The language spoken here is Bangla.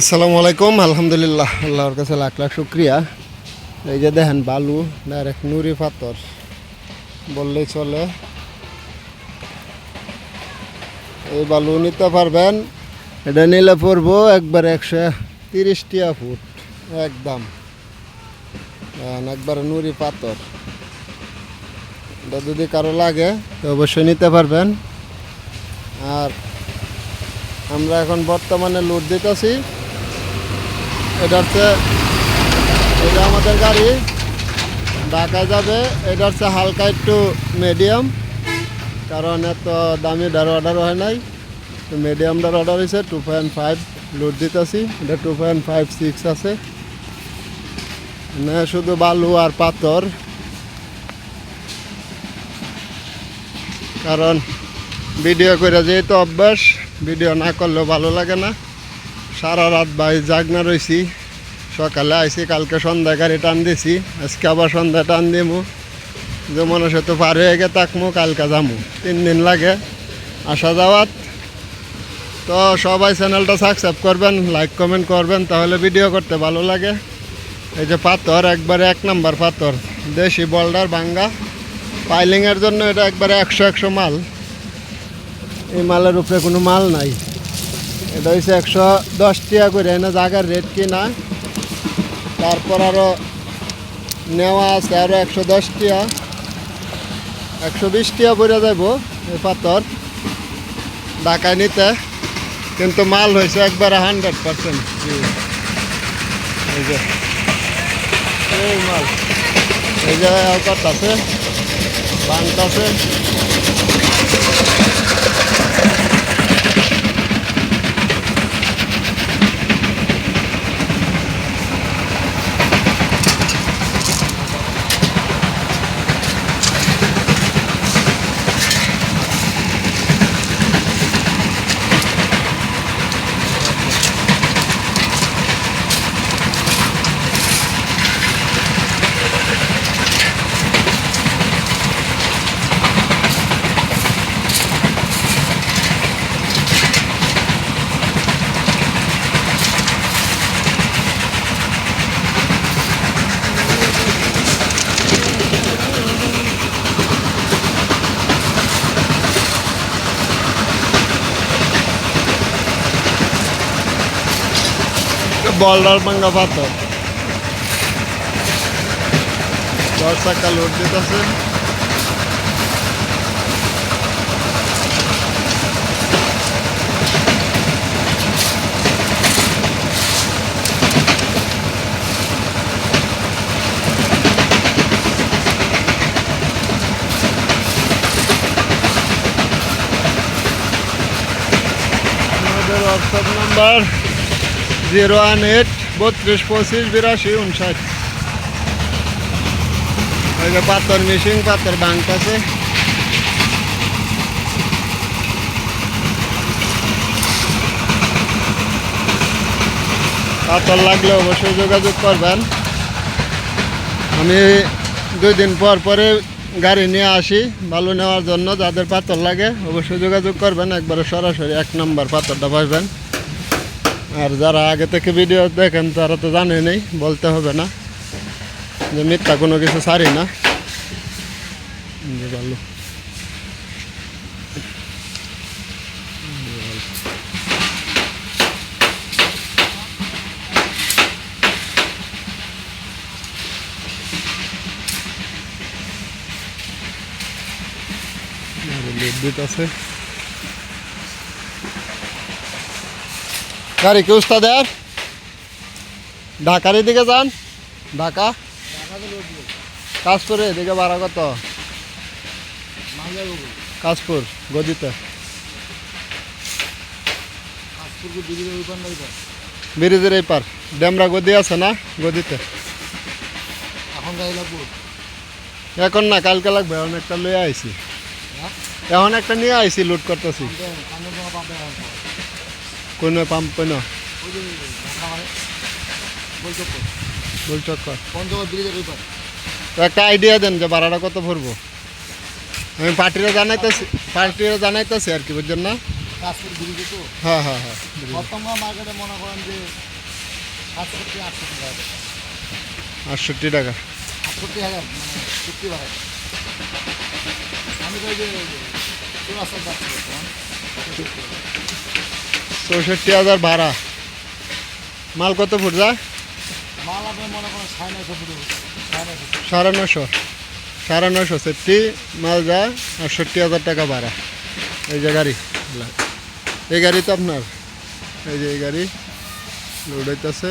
আসসালামু আলাইকুম, আলহামদুলিল্লাহ, আল্লাহর কাছে লাখ লাখ শুক্রিয়া। এই যে দেখেন, বালু ডাইরেক্ট নুরি পাথর। বললেই চলে। এই বালু নিতে পারবেন। এটা নিলে পড়ব একবার একশো তিরিশ টিয়া ফুট, একদম। একবারে নুরি পাথর। এটা যদি কারও লাগে, তো অবশ্যই নিতে পারবেন। আর আমরা এখন বর্তমানে লোড দিতেছি। এটা হচ্ছে এটা আমাদের গাড়ি। ঢাকায় যাবে। এটা হচ্ছে হালকা একটু মিডিয়াম কারণ এত দামি ডার অর্ডার হয় নাই। তো মিডিয়ামটার অর্ডার হয়েছে। টু পয়েন্ট ফাইভ লোড দিতেছি। এটা টু পয়েন্ট ফাইভ সিক্স আছে। না শুধু বালু আর পাথর। কারণ ভিডিও করে যেহেতু অভ্যাস ভিডিও না করলেও ভালো লাগে না। সারা রাত ভাই জাগনা রয়েছি সকালে আইসি কালকে সন্ধ্যা গাড়ি টান দিছি। আজকে আবার সন্ধ্যায় টান দিমু। যে মনে তো পার হয়ে গে, তাকমু, কালকে যামু। তিন দিন লাগে আসা যাওয়াত। তো সবাই চ্যানেলটা সাবস্ক্রাইব করবেন, লাইক কমেন্ট করবেন, তাহলে ভিডিও করতে ভালো লাগে। এই যে পাথর, একবারে এক নাম্বার পাথর। দেশি বল্ডার ভাঙ্গা। পাইলিংয়ের জন্য এটা একবারে একশো একশো মাল। এই মালের উপরে কোনো মাল নাই। এটা হচ্ছে একশো দশ টাকা করে, এনে জায়গার রেট কিনা তারপর আরও নেওয়া আছে আরও একশো দশ টাকা একশো বিশ টাকা পড়ে যাব এই পাথর ঢাকায় নিতে। কিন্তু মাল হয়েছে একবারে হান্ড্রেড পার্সেন্ট এই যে। এই মাল। এই যে আছে বাঙ্ক আছে। বলডার ভাঙ্গা পাথর দশ টাকা লোড দিতেছে আমাদের WhatsApp number zero one eight, বত্রিশ পঁচিশ, বিরাশি, উনষাট। ওই যে পাথর মিশিং পাথর আছে। পাথর লাগলে অবশ্যই যোগাযোগ করবেন। আমি দুই দিন পর পরে গাড়ি নিয়ে আসি বালু নেওয়ার জন্য যাদের পাথর লাগে, অবশ্যই যোগাযোগ করবেন। একবারে সরাসরি এক নম্বর পাথরটা পাইবেন আর যারা আগে থেকে ভিডিও দেখেন, তারা তো জানেনই, বলতে হবে না যে মিথ্যা কোনো কিছু ছাড়ি না। যে ভালো বিদ্যুৎ আছে। গাড়ি কি উস্তাদের? ঢাকার দিকে যান। ঢাকা? কাজপুরে এদিকে ভাড়া কত? কাজপুর গদিতে। ব্রিজের এই পার। ডেমরা গদি আছে না? গদিতে। এখন গাড়ি লাগবো এখন না কালকে লাগবে এখন একটা লয়ে আইছি। এখন একটা নিয়ে আইছি লুট করতেছি। কান্দন পাম্পে কোনো পাম্প, কোনো? একটা আইডিয়া দেন যে ভাড়াটা কত ভরবো। আমি পার্টিরা জানাইতেছি পার্টিরা জানাইতেছি আর কি, বুঝছেন না? হ্যাঁ হ্যাঁ হ্যাঁ মার্কেটে মনে করেন যে আটষট্টি টাকা। আটষট্টি হাজার ভাড়া আমি তো চৌষট্টি হাজার ভাড়া। মাল কত ফুট যা? সাড়ে নশো সাড়ে নশো সেফটি মাল যা আটষট্টি হাজার টাকা ভাড়া। এই যে গাড়ি। এই গাড়ি তো আপনার। এই যে এই গাড়ি। লোড হইতেছে।